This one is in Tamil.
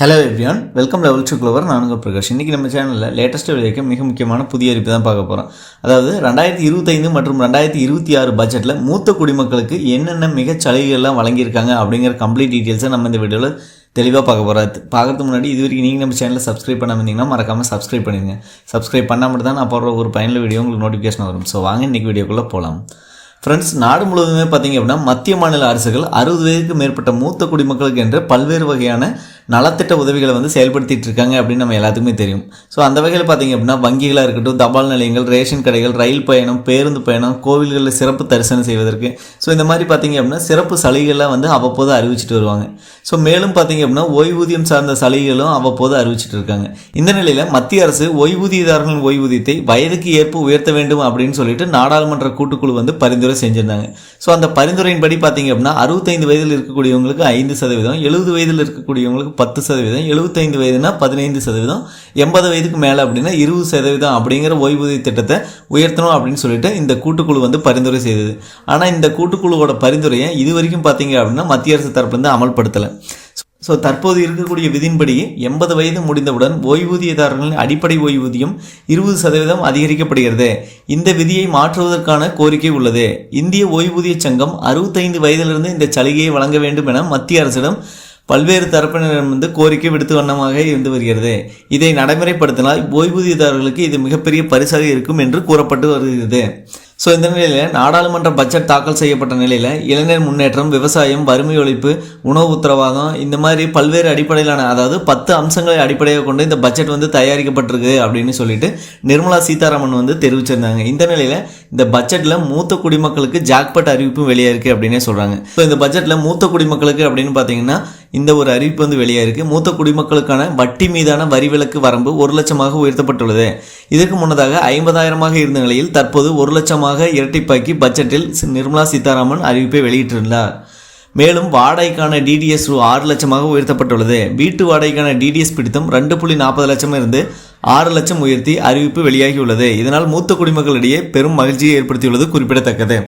Hello everyone welcome level to clover நானுங்க பிரகாஷ். இன்றைக்கி நம்ம சேனலில் லேட்டஸ்ட் வெளியிருக்க மிக முக்கியமான புதிய அறிப்பு தான் பார்க்க போகிறோம் அதாவது ரெண்டாயிரத்தி இருபத்தைந்து மற்றும் ரெண்டாயிரத்தி இருபத்தி ஆறு பட்ஜெட்டில் மூத்த குடிமக்களுக்கு என்னென்ன மிகச் சலுகைகள்லாம் வழங்கியிருக்காங்க அப்படிங்கிற கம்ப்ளீட் டீட்டெயில்ஸை நம்ம இந்த வீடியோவில் தெளிவாக பார்க்க போகிறோம் பார்க்கறதுக்கு முன்னாடி இது வரைக்கும் நீங்கள் நம்ம சேனலில் சப்ஸ்கிரைப் பண்ணாம இருந்தீங்கன்னா மறக்காமல் சப்ஸ்கிரைப் பண்ணிடுங்க. சப்ஸ்கிரைப் பண்ணால் மட்டும் தான் நான் போடுற ஒரு பயனில் வீடியோ உங்களுக்கு நோட்டிஃபிகேஷன் வரும். ஸோ வாங்க இன்றைக்கி வீடியோக்குள்ளே போகலாம் ஃப்ரெண்ட்ஸ் நாடு முழுவதுமே பார்த்தீங்க அப்படின்னா மத்திய மாநில அரசுகள் அறுபது வயதுக்கு மேற்பட்ட மூத்த குடிமக்களுக்கு என்று பல்வேறு வகையான நலத்திட்ட உதவிகளை வந்து செயல்படுத்திட்டு இருக்காங்க அப்படின்னு நம்ம எல்லாத்துக்குமே தெரியும். ஸோ அந்த வகையில் பார்த்தீங்க அப்படின்னா வங்கிகளாக இருக்கட்டும் தபால் நிலையங்கள் ரேஷன் கடைகள் ரயில் பயணம் பேருந்து பயணம் கோவில்களில் சிறப்பு தரிசனம் செய்வதற்கு. ஸோ இந்த மாதிரி பார்த்தீங்க அப்படின்னா சிறப்பு சலுகைகள்லாம் வந்து அவ்வப்போது அறிவிச்சிட்டு வருவாங்க. ஸோ மேலும் பார்த்தீங்க அப்படின்னா ஓய்வூதியம் சார்ந்த சலுகைகளும் அவ்வப்போது அறிவிச்சிட்டு இருக்காங்க. இந்த நிலையில் மத்திய அரசு ஓய்வூதியதாரர்களின் ஓய்வூதியத்தை வயதுக்கு ஏற்ப உயர்த்த வேண்டும் அப்படின்னு சொல்லிட்டு நாடாளுமன்ற கூட்டுக்குழு வந்து பரிந்துரை செஞ்சிருந்தாங்க. ஸோ அந்த பரிந்துரையின்படி பார்த்தீங்க அப்படின்னா அறுபத்தைந்து வயதில் இருக்கக்கூடியவங்களுக்கு ஐந்து சதவீதம் எழுபது வயதில் இருக்கக்கூடியவங்களுக்கு பத்து சதவீதம் எழுபத்தைந்து வயதுனா பதினைந்து சதவீதம் எண்பது வயதுக்கு மேலே அப்படின்னா இருபது சதவீதம் அப்படிங்கிற ஓய்வூதிய திட்டத்தை உயர்த்தணும் அப்படின்னு சொல்லிட்டு இந்த கூட்டுக்குழு வந்து பரிந்துரை செய்தது. ஆனால் இந்த கூட்டுக்குழுவோட பரிந்துரையை இது வரைக்கும் பார்த்தீங்க அப்படின்னா மத்திய அரசு தரப்புலேருந்து அமல்படுத்தலை. ஸோ தற்போது இருக்கக்கூடிய விதியின்படி எண்பது வயது முடிந்தவுடன் ஓய்வூதியதாரர்களின் அடிப்படை ஓய்வூதியம் இருபது சதவீதம் அதிகரிக்கப்படுகிறது. இந்த விதியை மாற்றுவதற்கான கோரிக்கை உள்ளது. இந்திய ஓய்வூதிய சங்கம் அறுபத்தைந்து வயதிலிருந்து இந்த சலுகையை வழங்க வேண்டும் என மத்திய அரசிடம் பல்வேறு தரப்பினரிடம் வந்து கோரிக்கை விடுத்து வண்ணமாக இருந்து வருகிறது. இதை நடைமுறைப்படுத்தினால் ஓய்வூதியதாரர்களுக்கு இது மிகப்பெரிய பரிசாக இருக்கும் என்று கூறப்பட்டு வருகிறது. ஸோ இந்த நிலையில் நாடாளுமன்ற பட்ஜெட் தாக்கல் செய்யப்பட்ட நிலையில் இளைஞர் முன்னேற்றம் விவசாயம் வறுமை ஒழிப்பு உணவு உத்தரவாதம் இந்த மாதிரி பல்வேறு அடிப்படையிலான அதாவது பத்து அம்சங்களை அடிப்படையாக கொண்டு இந்த பட்ஜெட் வந்து தயாரிக்கப்பட்டிருக்கு அப்படின்னு சொல்லிட்டு நிர்மலா சீதாராமன் வந்து தெரிவிச்சிருந்தாங்க. இந்த நிலையில் இந்த பட்ஜெட்டில் மூத்த குடிமக்களுக்கு ஜாக்பட் அறிவிப்பும் வெளியாயிருக்கு அப்படின்னே சொல்கிறாங்க ஸோ இந்த பட்ஜெட்டில் மூத்த குடிமக்களுக்கு அப்படின்னு பார்த்தீங்கன்னா இந்த ஒரு அறிவிப்பு வந்து வெளியாயிருக்கு. மூத்த குடிமக்களுக்கான வட்டி மீதான வரி விலக்கு வரம்பு ஒரு லட்சமாக உயர்த்தப்பட்டுள்ளது. இதற்கு முன்னதாக ஐம்பதாயிரமாக இருந்த நிலையில் தற்போது ஒரு லட்சமாக இரட்டிப்பாக்கி பட்ஜெட்டில் நிர்மலா சீதாராமன் அறிவிப்பை வெளியிட்டிருந்தார். மேலும் வாடகைக்கான டிடிஎஸ் ரூ ஆறு லட்சமாக உயர்த்தப்பட்டுள்ளது. வீட்டு வாடகைக்கான டிடிஎஸ் பிடித்தம் ரெண்டு புள்ளி நாற்பது லட்சம் இருந்து ஆறு லட்சம் உயர்த்தி அறிவிப்பு வெளியாகியுள்ளது. இதனால் மூத்த குடிமக்களிடையே பெரும் மகிழ்ச்சியை ஏற்படுத்தியுள்ளது குறிப்பிடத்தக்கது.